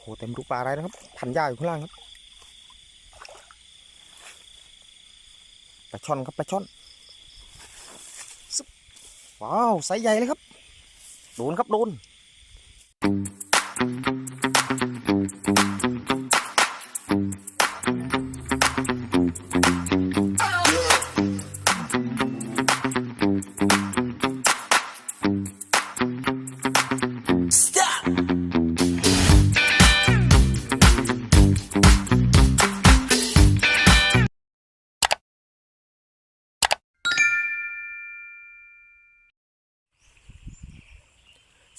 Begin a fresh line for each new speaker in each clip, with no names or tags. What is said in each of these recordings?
โอ้โหเต็มรูปลาอะไรนะครับ พันหญ้าอยู่ข้างล่างครับปลาช่อนครับปลาช่อนว้าวไซส์ใหญ่เลยครับ โดนครับโดน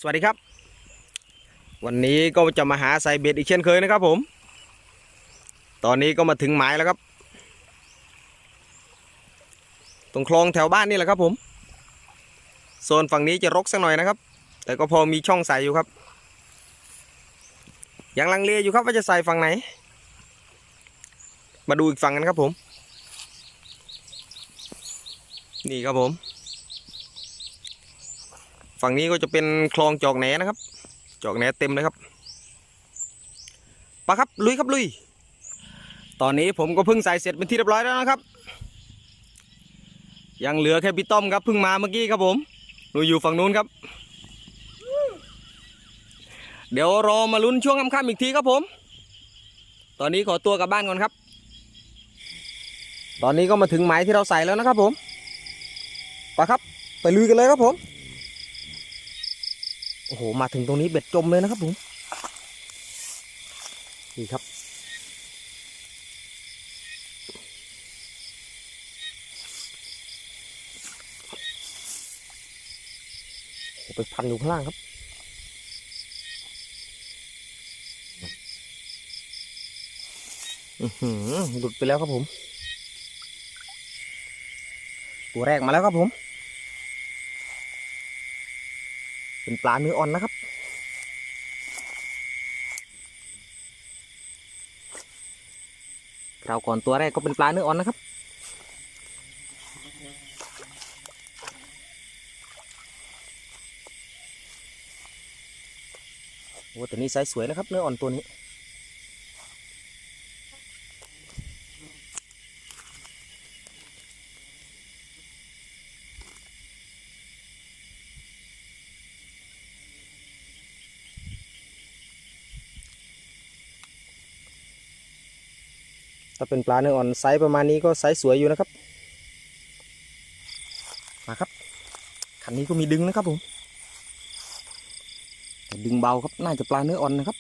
สวัสดีครับ วันนี้ก็จะมาหาไซเบ็ดอีกเช่นเคยนะครับผม ตอนนี้ก็มาถึงหมายแล้วครับ ตรงคลองแถวบ้านนี่แหละครับผมโซนฝั่งนี้จะรกสักหน่อยนะครับ แต่ก็พอมีช่องใส่อยู่ครับ ยังลังเลอยู่ครับว่าจะใส่ฝั่งไหน มาดูอีกฝั่งกันครับผม นี่ครับผม ฝั่งนี้ก็จะเป็นคลองจอกแหนนะครับ จอกแหนเต็มเลยครับปะครับลุยครับลุย ตอนนี้ผมก็เพิ่งใส่เสร็จเป็นที่เรียบร้อยแล้วนะครับ ยังเหลือแค่พี่ต้อมครับเพิ่งมาเมื่อกี้ครับผมหนูอยู่ฝั่งนู้นครับ เดี๋ยวรอมาลุ้นช่วงค่ำๆอีกทีครับผม ตอนนี้ขอตัวกลับบ้านก่อนครับ ตอนนี้ก็มาถึงหมายที่เราใส่แล้วนะครับผมไปครับ ไปลุยกันเลยครับผม โอ้โห มาถึงตรงนี้เบ็ดจมเลยนะครับผม นี่ครับโอ้โหไปพันอยู่ข้างล่างครับ อือหือหลุดไปแล้วครับผม ตัวแรกมาแล้วครับผม เป็นปลาเนื้ออ่อนนะครับ เราก่อนตัวแรกก็เป็นปลาเนื้ออ่อนนะครับ โอ้ตัวนี้ไซส์สวยนะครับ เนื้ออ่อนตัวนี้ ถ้าเป็นปลาเนื้ออ่อนไซส์ประมาณนี้ก็ไซส์สวยอยู่นะครับ มาครับคันนี้ก็มีดึงนะครับผมดึงเบาครับน่าจะปลาเนื้ออ่อนนะครับ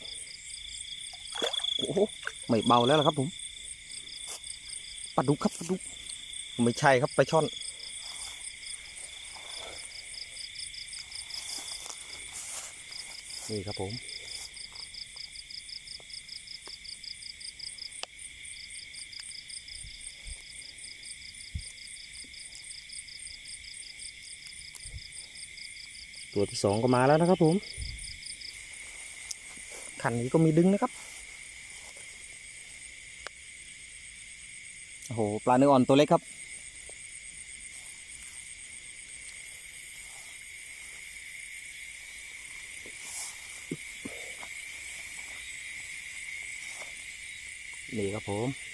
โอ้โหไม่เบาแล้วล่ะครับผมปลาดุกครับปลาดุกไม่ใช่ครับปลาช่อนนี่ครับผม ตัวที่สองก็มาแล้วนะครับผมขันนี้ก็มีดึงนะครับโอ้โหปลาเนื้ออ่อนตัวเล็กครับนี่ครับผม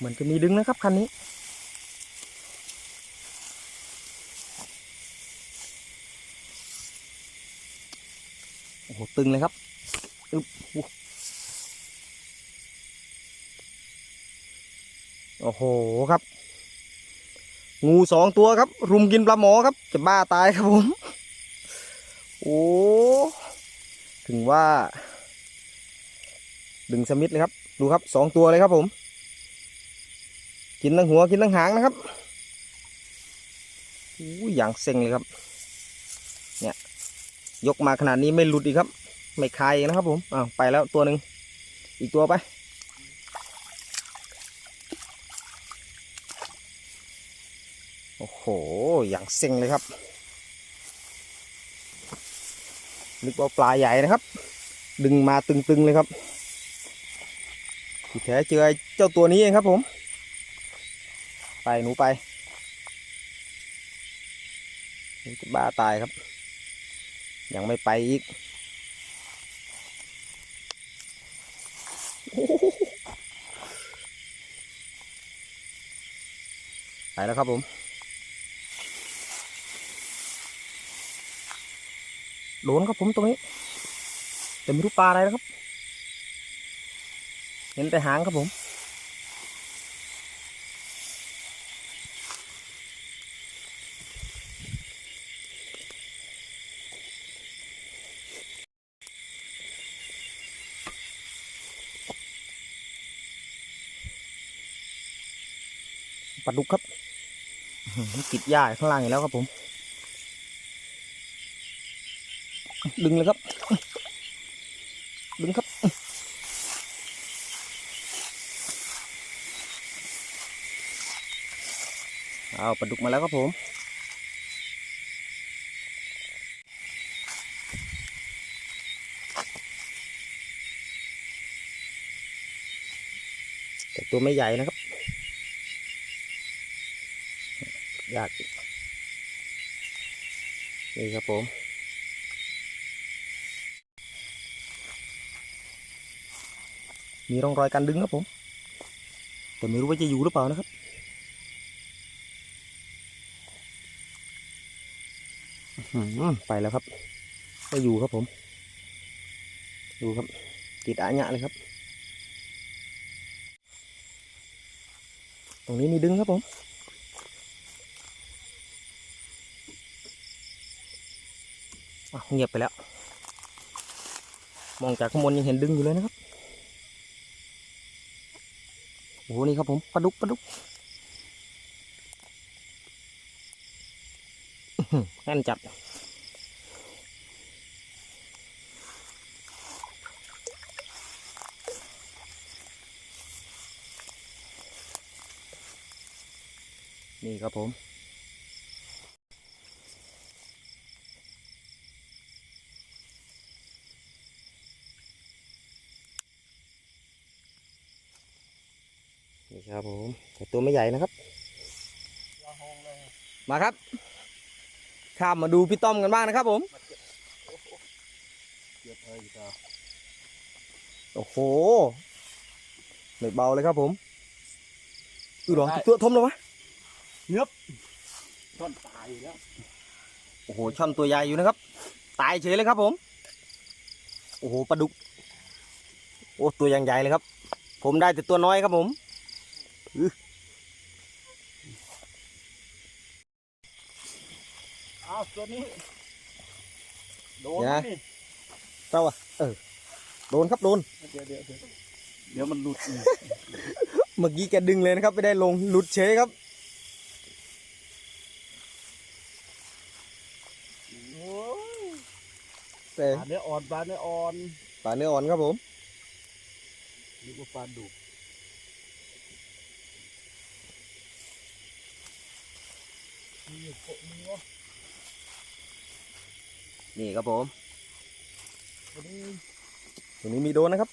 เหมือนจะมีดึงนะครับคันนี้ โอ้โห ตึงเลยครับอึ๊บโอ้โหครับ งูสองตัวครับ รุมกินปลาหมอครับ จะบ้าตายครับผม โอ้ถึงว่า ดึงสมิธเลยครับ ดูครับสองตัวเลยครับผม กินทั้งหัวกินทั้งหางนะครับอู้ยอย่างเซ็งเลยครับ เนี่ย ยกมาขนาดนี้ไม่หลุดอีกครับ ไม่คายนะครับผมอ้าวไปแล้วตัวหนึ่งอีกตัวไป โอ้โห อย่างเซ็งเลยครับ นึกว่าปลาใหญ่นะครับ ดึงมาตึงๆเลยครับที่แท้เจอไอ้เจ้าตัวนี้เองครับผม ไปหนูไปหนูจะบ้าตายครับ ยังไม่ไปอีกไปแล้วครับผมโดนครับผมตรงนี้แต่ไม่รู้ปลาอะไรนะครับ เห็นแต่หางครับผม ปลาดุกครับติดหญ้าข้างล่างอยู่แล้วครับผม ดึงเลยครับ ดึงครับ เอาปลาดุกมาแล้วครับผมแต่ตัวไม่ใหญ่นะครับ ยากนี่ครับผมมีร่องรอยการดึงครับผม แต่ไม่รู้ว่าจะอยู่หรือเปล่านะครับอื้อหือไปแล้วครับไม่อยู่ครับผม ดูครับ ติดอาญะเลยครับ ตรงนี้มีดึงครับผม อ้าว เงียบไปแล้ว มองจากข้างบนยังเห็นดึงอยู่เลยนะครับ โอ้โห นี่ครับผมปลาดุกปลาดุกแน่นจัดนี่ครับผม นี่ครับผมแต่ตัวไม่ใหญ่นะครับ มาครับ ข้ามมาดูพี่ต้อมกันบ้างนะครับผมโอ้โหไม่เบาเลยครับผมอือหรอตัวทมเลยวะ
ต้นตายแล้ว
โอ้โหช่อนตัวใหญ่อยู่นะครับ ตายเฉยเลยครับผม โอ้โหปลาดุก โอ้ตัวยังใหญ่เลยครับ ผมได้แต่ตัวน้อยครับผม
อ้าวตัวนี้ โดน
เดี๋ยวนะ
นี่
เจ้าอะเออโดนครับโดน
เดี๋ยวเดี๋ยวเดี๋ยวเดี๋ยวมันหลุดอีก
เมื่อกี้แกดึงเลยนะครับ ไม่ได้ลงหลุดเฉยครับ
โอ้ย
แต่
ปลาเนื้ออ่อนปลาเนื้ออ่อน
ปลาเนื้ออ่อนครับผม
นึกว่าปลาดุก นี่โคตรนี่วะ
นี่ครับผม
ตัวนี้
ตรงนี้มีโดนนะครับ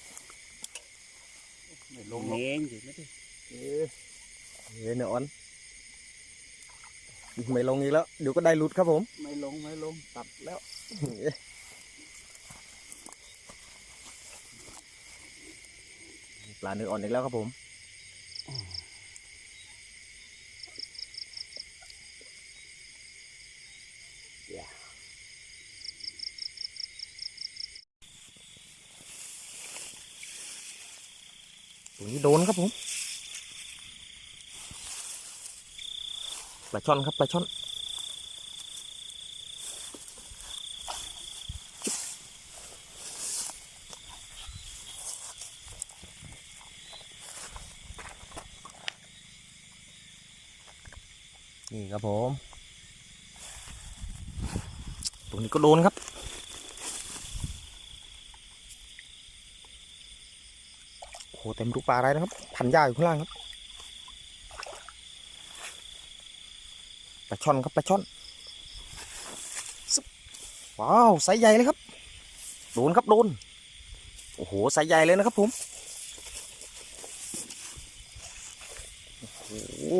ไม่ลงเองอยู่ไม่ได้เอ๊ะ
เฮ้ยเนื้ออ่อนไม่ลงอีกแล้ว เดี๋ยวก็ได้หลุดครับผม
ไม่ลงไม่ลงตัดแล้ว
ปลาเนื้ออ่อนอีกแล้วครับผม ตรงนี้ โดนครับผมปลาช่อนครับปลาช่อนนี่ครับผม ตรงนี้ก็โดนครับ โอ้โห เต็มทุกปลาอะไรนะครับ พันยาอยู่ข้างล่างครับปลาช่อนครับปลาช่อนว้าวไซส์ใหญ่เลยครับโดนครับโดนโอ้โหไซส์ใหญ่เลยนะครับผมโอ้โห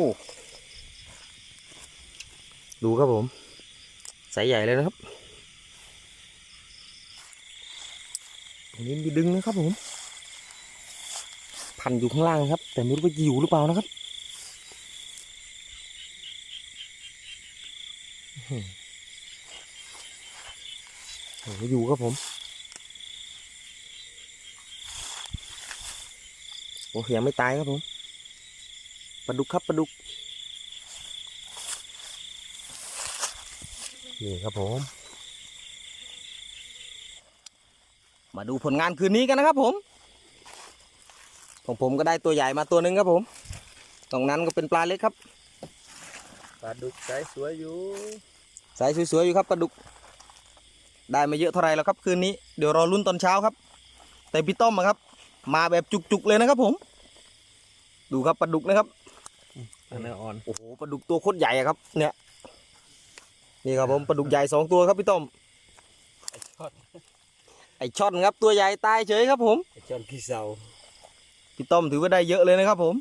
ดูครับผมสายใหญ่เลยนะครับตรงนี้มีดึงนะครับผม พันอยู่ข้างล่างครับ แต่ไม่รู้ว่าอยู่หรือเปล่านะครับอื้อหือโอ้อยู่ครับผมโอ้ยังไม่ตายครับผมปลาดุกครับปลาดุกนี่ครับผม มาดูผลงานคืนนี้กันนะครับผม ของผมก็ได้ตัวใหญ่มาตัวหนึ่งครับผมตรงนั้นก็เป็นปลาเล็กครับ
ปลาดุกสายสวยอยู่
สายสวยๆอยู่ครับปลาดุก ได้มาเยอะเท่าไหรแล้วครับคืนนี้เดี๋ยวรอรุ่นตอนเช้าครับ แต่พี่ต้อมอะครับ มาแบบจุกๆเลยนะครับผม ดูครับปลาดุกนะครับ
อันนี้อ่อน
โอ้โหปลาดุกตัวโคตรใหญ่อะครับ เนี่ยนี่ครับผมปลาดุกใหญ่สองตัวครับพี่ต้อม
ไอ้ชอด
ไอช่อนครับตัวใหญ่ตายเฉยครับผม
ไอ้ชอนขี้เศร้า
พี่ต้อมถือว่าได้เยอะเลยนะครับผม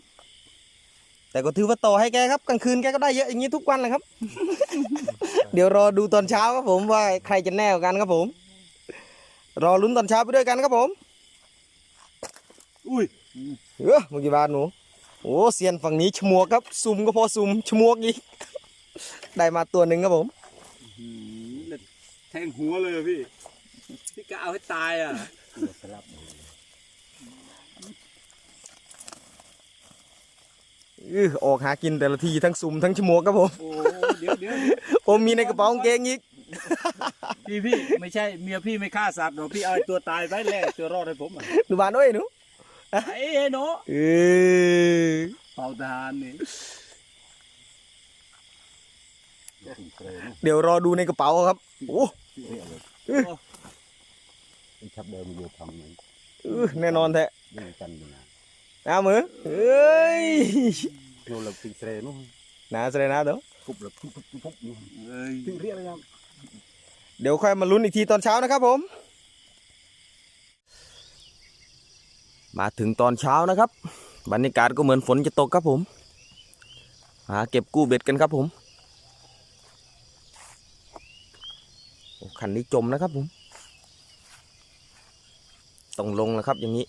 แต่ก็ถือว่าต่อให้แกครับกลางคืนแกก็ได้เยอะอย่างนี้ทุกวันเลยครับ เดี๋ยวรอดูตอนเช้าครับผมว่าใครจะแน่กว่ากันครับผม รอลุ้นตอนเช้าไปด้วยกันครับผม
อุ้ย
เออเมื่อกี้บาทหนูโอ้เซียนฝั่งนี้ชมวกครับซุ่มก็พอซุ่มชมวกอีกได้มาตัวหนึ่งครับผม
หืมแทงหัวเลยอะพี่ พี่กะเอาให้ตายอะสลับ
ออออกหากินแต่ละทีทั้งซุ่มทั้งชมวกครับผม
โอ้เดี๋ยวเดี๋ยว
ผมมีในกระเป๋ากางเกงอีก
พี่พี่ไม่ใช่เมียพี่ไม่ฆ่าสัตว์หรอกพี่เอาไอ้ตัวตายไปแลกตัวรอดให้ผมอะ
หนูบานด้วยหนู
ไอ้เนาะ
เออ
เป่าทหารนี่
เดี๋ยวรอดูในกระเป๋าครับโอ้
เป็นชับเดิมอยู่ทำเหมือน
เออแน่นอนแท้
ยิ่งกันอยู่นะ
น้ามือเอ้ย
โนเราติงเสรนู่น
น้าแสดงน้าเด้อ
กุบเราปุ๊บปุ๊บปุ๊บนู่น
เอ้ย
ติงเรียกอะไรครับ
เดี๋ยวค่อยมาลุ้นอีกทีตอนเช้านะครับผม มาถึงตอนเช้านะครับบรรยากาศก็เหมือนฝนจะตกครับผมหาเก็บกู้เบ็ดกันครับผมโอ้คันนี้จมนะครับผม ต้องลงแล้วครับอย่างนี้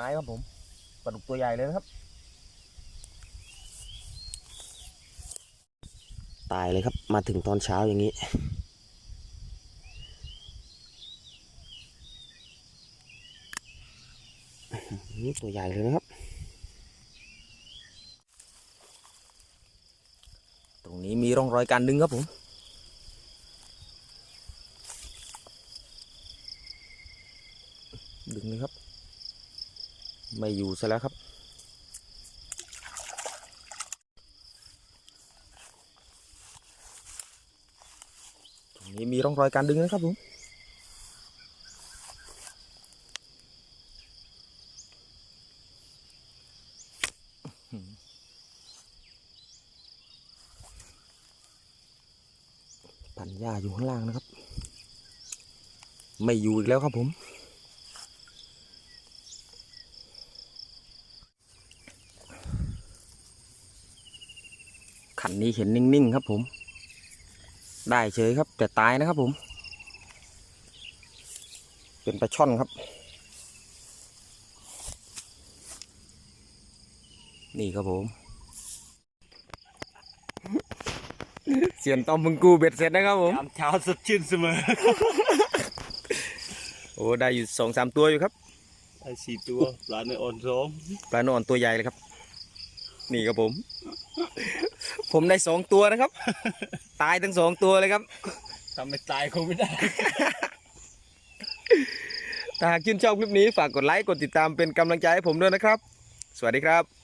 มสิบไม้ครับผมปลาดุกตัวใหญ่เลยนะครับ ตายเลยครับมาถึงตอนเช้าอย่างนี้อื้อหือตัวใหญ่เลยนะครับ ตรงนี้มีร่องรอยการดึงครับผมดึงเลยครับ ไม่อยู่ซะแล้วครับ ตรงนี้มีร่องรอยการดึงนะครับผมปั่นหญ้าอยู่ข้างล่างนะครับ ไม่อยู่อีกแล้วครับผม ขันนี้เห็นนิ่งๆครับผม ได้เฉยครับ แต่ตายนะครับผม เป็นปลาช่อนครับ นี่ครับผมเสียนต้อมมึงกูเบ็ดเสร็จนะครับผม
ยามเช้าสดชื่นเสมอ
โอ้ได้อยู่สองสามตัวอยู่ครับ
ไอ้สี่ตัวปลาในอ่อนสอง
ปลาโนอนตัวใหญ่เลยครับ นี่ครับผม ผมได้สองตัวนะครับ ตายทั้งสองตัวเลยครับ
ทำไม่ตายคงไม่ได้
ถ้าหากชื่นชอบคลิปนี้ฝากกดไลค์กดติดตามเป็นกำลังใจให้ผมด้วยนะครับ สวัสดีครับ